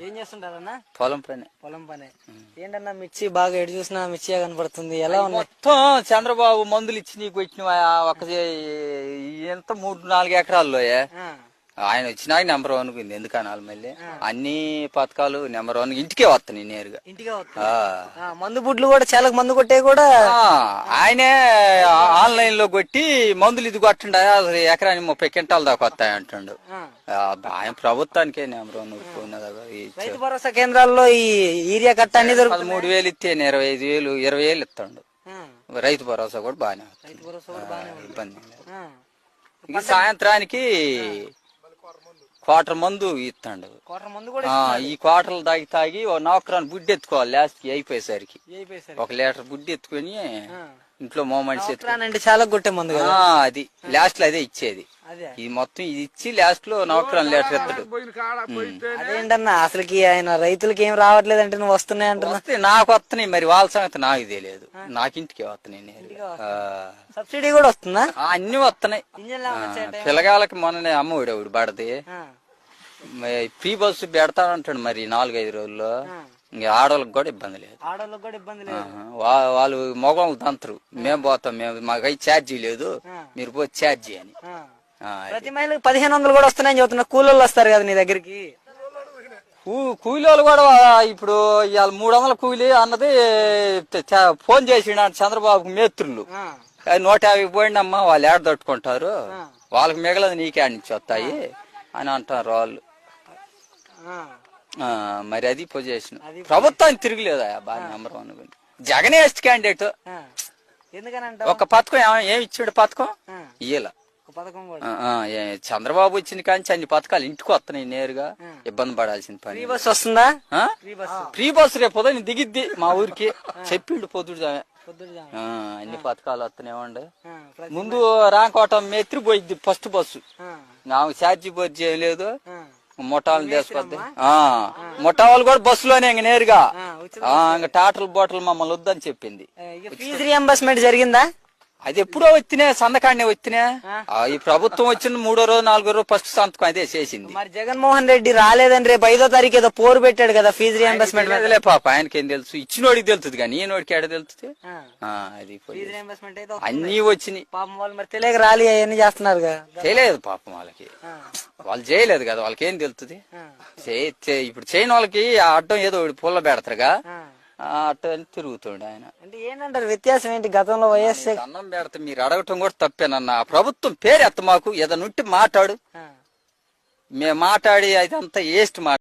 ఏం చేస్తుంటారన్నా? పొలం పని. పొలం పని. ఏంటన్నా మిర్చి బాగా ఎటు చూసినా మిర్చిగా కనపడుతుంది. ఎలా మొత్తం చంద్రబాబు మందులు ఇచ్చి నీకు వచ్చిన ఒక ఎంత మూడు నాలుగు ఎకరాల్లోయే ఆ, ఆయన వచ్చినాక నెంబర్ వన్ కుంది ఎందుకు అనాలి మళ్ళీ అన్ని పథకాలు నెంబర్ వన్ ఇంటికే వస్తున్నాయి నేరుగా. మందు బుడ్లు కూడా చాలా మందు కొట్టే కూడా ఆయనే ఆన్లైన్లో కొట్టి మందులు ఇది కొట్టండి అసలు ఎకరానికి ముప్పై క్వింటాల దాకా వస్తాయి అంటుండు. ఆయన ప్రభుత్వానికే నెంబర్ వన్ రైతు భరోసా కేంద్రాల్లో ఈ యూరియా కట్ట దొరుకుతుంది పదమూడు వేలు ఇస్తే ఇరవై ఐదు వేలు ఇరవై వేలు ఇస్తాడు. రైతు భరోసా కూడా బాగానే. ఇబ్బంది సాయంత్రానికి క్వార్టర్ మందు ఇస్తాడు. కోట్ర మందు కూడా ఆ, ఈ క్వార్టర్లు తాగి తాగి ఓ నౌకరాన్ని బుడ్డి ఎత్తుకోవాలి లాస్ట్కి అయిపోయేసరికి. అయిపోయేసరి ఒక లీటర్ బుడ్డి ఎత్తుకొని ఇంట్లో మోమెంట్స్ ఎత్తు అంటే చాలా కొట్టే మందు అది. లాస్ట్లో అదే ఇచ్చేది. అదే. ఇది మొత్తం ఇది ఇచ్చి లాస్ట్లో నౌకరాన్ని లీటర్ ఎత్తడు. అదేంటన్నా అసలుకి ఆయన రైతులకి ఏం రావట్లేదు అంటే నువ్వు వస్తున్నాయి అంటున్నా వస్తే నాకు వస్తున్నాయి మరి వాళ్ళ సంగతి నాకు తెలియదు. నాకు ఇంటికి వస్తున్నాయి నేరుగా. సబ్సిడీ కూడా వస్తుందా? ఆ, అన్ని వస్తున్నాయి. ఇంజన్ ఆ, పిల్లగాళ్ళకి మొన్ననే అమ్మఒడి ఒకటి పడది ఫ్రీ బస్సు పెడతానంటాడు మరి నాలుగైదు రోజుల్లో. ఇంక ఆడవాళ్ళకి కూడా ఇబ్బంది లేదు. ఆడవాళ్ళకి కూడా ఇబ్బంది లేదు. ఆహా. వా- వాళ్ళు మొగలు తంతరు. మేము పోతాం మేము మాకై ఛార్జీ లేదు. మీరు పోయి ఛార్జీ అని. ఆ. ఆ, ప్రతి మహిళకి పదిహేను వందలు కూడా వస్తున్నాయని చెబుతున్నా. కూలోళ్ళు వస్తారు కదా నీ దగ్గరికి? కూ- కూలి వాళ్ళు కూడా ఇప్పుడు ఇవాళ మూడు వందల కూలి అన్నది తె- తె- ఫోన్ చేసిండు చంద్రబాబుకు మేత్రులు. ఆ. నూట యాభై పోయిండమ్మా వాళ్ళు ఏడ తట్టుకుంటారు? వాళ్ళకి మిగలదు నీకే నుంచి వస్తాయి అని అంటారు వాళ్ళు. మరి అది పొజిషన్ ప్రభుత్వం తిరగలేదు బాగా నెంబర్ వన్. జగనే బెస్ట్ క్యాండిడేట్ ఒక పథకం ఏమ- ఇచ్చాడు పథకం. ఇయ్యల. చంద్రబాబు వచ్చిన కానీ అన్ని పథకాలు ఇంటికి వస్తున్నాయి నేరుగా. ఇబ్బంది పడాల్సిన పని. ఫ్రీ బస్ వస్తుందా? Free bus. రేపు ఉదయం దిగిద్ది మా ఊరికి. చెప్పిండు పొద్దుడు అన్ని పథకాలు వస్తున్నాయి ఆ. ప్రతి- ముందు రాంకోటం మేత్రి పోయిద్ది ఫస్ట్ బస్సు. నాకు ఛార్జీ బొజ్జి ఏం లేదు. ముఠాలను తీసుకొద్ది. ఆ. ముఠా వాళ్ళు కూడా బస్సులోనే ఇంక నేరుగా. ఇంక టాటల్ బాటిల్ మమ్మల్ని వద్దని చెప్పింది. ఫీజు రియంబర్స్మెంట్ జరిగిందా? అది ఎప్పుడో వచ్చినే సంతకాన్ని వచ్చినే ఆ, ఈ ప్రభుత్వం వచ్చిన మూడో రోజు నాలుగో రోజు ఫస్ట్ సంతకం అదే చేసింది. మరి జగన్మోహన్ రెడ్డి రాలేదని రేపు ఐదో తారీఖు ఏదో పోరు పెట్టాడు కదా ఫీజు రియంబర్స్మెంట్ తెలియదులే పాప ఆయనకేం తెలుసు? ఇచ్చినోడికి తెలుస్తుంది కానీ ఈయనోడికి ఎడ తెలుస్తుంది? ఆ, అది పోయి. ఫీజు రియంబర్స్మెంట్ అయితే అన్నీ వచ్చినాయి. పాపం వాళ్ళు మరి తెలియక రాలి అవన్నీ చేస్తున్నారు చేయలేదు పాపం వాళ్ళకి. వాళ్ళు చేయలేదు కదా వాళ్ళకి ఏం తెలుస్తుంది ఇప్పుడు చేయని వాళ్ళకి ఆ అడ్డం ఏదో పుల్ల పెడతారుగా. ఆ అడ్డం తిరుగుతుండు ఆయన. అంటే ఏంటంటారు వ్యత్యాసం ఏంటి? గతంలో వైఎస్ అన్నం పెడితే మీరు అడగటం కూడా తప్పేనన్న. ప్రభుత్వం పేరు ఎత్త మాకు ఏదైనా ఉంటే మాట్లాడు. మేము మాట్లాడి అదంతా వేస్ట్ మాట